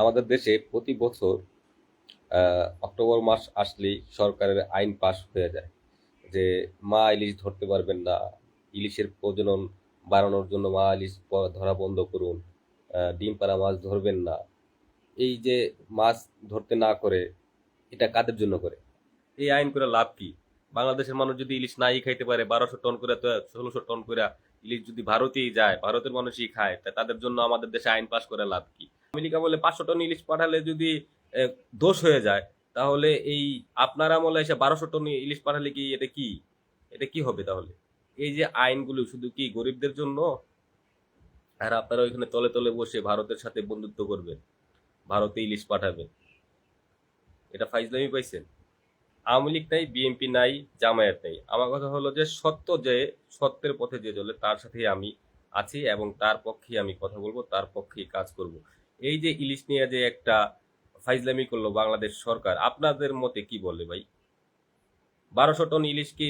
আমাদের দেশে প্রতি বছর অক্টোবর মাস আসলেই সরকারের আইন পাশ হয়ে যায় যে মা ইলিশ ধরতে পারবেন না, ইলিশের প্রজনন বাড়ানোর জন্য মা ইলিশ ধরা বন্ধ করুন ডিম পাড়া মাছ ধরবেন না। এই যে মাছ ধরতে না করে, এটা কাদের জন্য করে? এই আইন করে লাভ কি? বাংলাদেশের মানুষ যদি ইলিশ নাই খাইতে পারে, বারোশো টন করে ষোলোশো টন করে ইলিশ যদি ভারতেই যায়, ভারতের মানুষই খায়, তা তাদের জন্য আমাদের দেশে আইন পাশ করে লাভ কি? আমেরিকা বলে পাঁচশো টন ইলিশ পাঠালে যদি দোষ হয়ে যায়, তাহলে এই আপনার আমলে এসে বারোশো টন ইলিশ পাঠালে কি এটা কি? এটা কি হবে তাহলে? এই যে আইনগুলো শুধু কি গরিবদের জন্য? আর আপনারা ওইখানে তলে তলে বসে ভারতের সাথে বন্ধুত্ব করবেন, ভারতে ইলিশ পাঠাবেন। এটা ফাইজলামি পাইছেন? আওয়ামী লীগ নাই, বিএনপি নাই, জামায়াত নাই। আমার কথা হলো যে সত্য যে, সত্যের পথে যে চলে, তার সাথেই আমি আছি এবং তার পক্ষেই আমি কথা বলব, তার পক্ষেই কাজ করব। এই যে ইলিশ নিয়ে যে একটা ফাইজলামি করল বাংলাদেশ সরকার, আপনাদের মতে কি বলে ভাই? বারোশো টন ইলিশ কি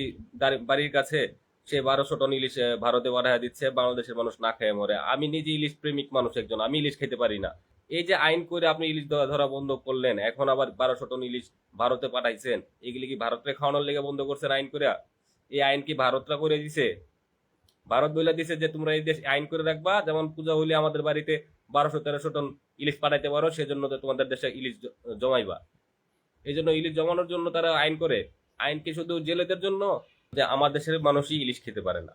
বাড়ির কাছে? সে বারোশো টন ইলিশ ভারতে পাঠায় দিচ্ছে, বাংলাদেশের মানুষ না খেয়ে মরে। আমি নিজে ইলিশ প্রেমিক মানুষ একজন, আমি ইলিশ খেতে পারি না। এই যে আইন করে আপনি ইলিশ ধরা ধরা বন্ধ করলেন, এখন আবার বারোশো টন ইলিশ ভারতে পাঠাইছেন, এগুলি কি ভারতে খাওয়ানোর লেগে বন্ধ করছেন আইন করে এই আইন কি ভারতরা করে দিছে? ভারত বলে দিছে যে তোমরা এই দেশ আইন করে রাখবা, যেমন পূজা হইলে আমাদের বাড়িতে বারোশো তেরোশো টন ইলিশ পাঠাইতে পারো, সেজন্য তো তোমাদের দেশে ইলিশ জমাইবা। এই জন্য ইলিশ জমানোর জন্য তারা আইন করে। আইন কি শুধু জেলেদের জন্য? যে আমার দেশের মানুষই ইলিশ খেতে পারে না।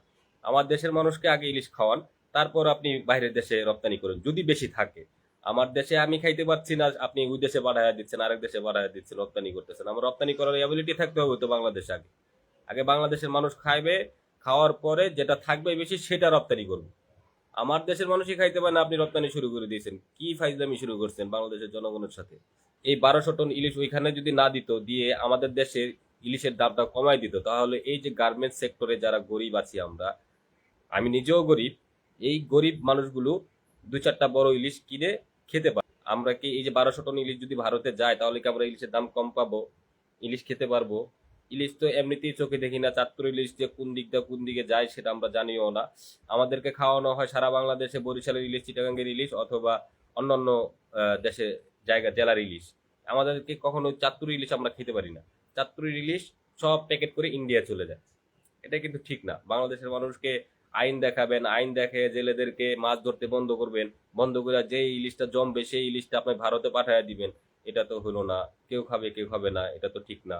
আমার দেশের মানুষকে আগে ইলিশ খাওয়ান, তারপর আপনি বাইরের দেশে রপ্তানি করেন, যদি বেশি থাকে। আমার দেশে আমি খাইতে পারছি না, আপনি ওই দেশে বাড়াইয়া দিচ্ছেন, আরেক দেশে বাড়াইয়া দিচ্ছেন, রপ্তানি করতেছেন। আমার রপ্তানি করার অ্যাবিলিটি থাকতে হবে তো বাংলাদেশে আগে। আগে বাংলাদেশের মানুষ খাইবে, খাওয়ার পরে যেটা থাকবে বেশি, সেটা রপ্তানি করবে। আমার দেশের মানুষই খাইতে পারে না, আপনি রপ্তানি শুরু করে দিয়েছেন। কি ফাইজলামি শুরু করছেন বাংলাদেশের জনগণের সাথে? এই বারোশো টন ইলিশ ওইখানে যদি না দিত, দিয়ে আমাদের দেশের ইলিশের দামটা কমাই দিত, তাহলে এই যে গার্মেন্টস সেক্টরে যারা গরিব আছি আমরা, আমি নিজেও গরিব, এই গরিব মানুষগুলো দু চারটা বড় ইলিশ কিনে খেতে পারে। আমরা কি এই যে বারোশো টন ইলিশ যদি ভারতে যায়, তাহলে কি আমরা ইলিশের দাম কম পাবো? ইলিশ খেতে পারব? ইলিশ তো এমনিতেই চোখে দেখি না চাঁদপুর ইলিশ যে কোন দিক দিয়ে কোন দিকে যায় সেটা আমরা জানিও না। আমাদেরকে খাওয়ানো হয় সারা বাংলাদেশে বরিশালের ইলিশ চিটাগাঙ্গের ইলিশ অথবা অন্যান্য দেশে জায়গা, জেলার ইলিশ আমাদেরকে কখনো চাঁদপুর ইলিশ আমরা খেতে পারি না। চাঁদপুর ইলিশ সব প্যাকেট করে ইন্ডিয়া চলে যায়। এটা কিন্তু ঠিক না। বাংলাদেশের মানুষকে আইন দেখাবেন, আইন দেখে জেলেদেরকে মাছ ধরতে বন্ধ করবেন, বন্ধ করে যে ইলিশটা জমবে সেই ইলিশটা আপনি ভারতে পাঠায় দিবেন। এটা তো হলো না। কেউ খাবে কেউ খাবে না। এটা তো ঠিক না।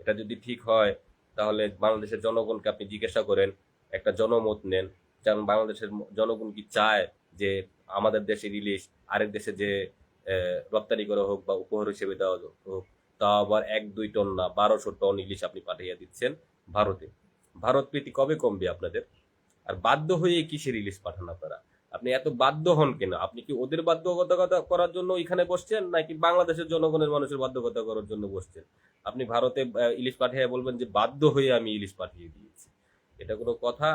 এটা যদি ঠিক হয়, তাহলে বাংলাদেশের জনগণকে আপনি জিজ্ঞাসা করেন, একটা জনমত নেন। যেমন বাংলাদেশের জনগণ কি চায় যে আমাদের দেশে ইলিশ, আরেক দেশে যে রপ্তানি করা হোক বা উপহার হিসেবে দেওয়া হোক তা আবার এক, দুই টন না, বারোশো টন ইলিশ আপনি পাঠিয়ে দিচ্ছেন ভারতে। ভারত প্রীতি কবে কমবে আপনাদের? আর বাধ্য হয়ে কিসের ইলিশ পাঠান আপনারা? আপনি এত বাধ্য হন কেন? আপনি কি ওদের বাধ্যকতা করার জন্য এখানে বসছেন, নাকি বাংলাদেশের জনগণের মানুষের বাধ্যকতা করার জন্য বসছেন? আপনি ভারতে ইলিশ পাঠিয়ে বলবেন যে বাধ্য হয়ে আমি ইলিশ পাঠিয়ে দিয়েছি। এটা কোনো কথা?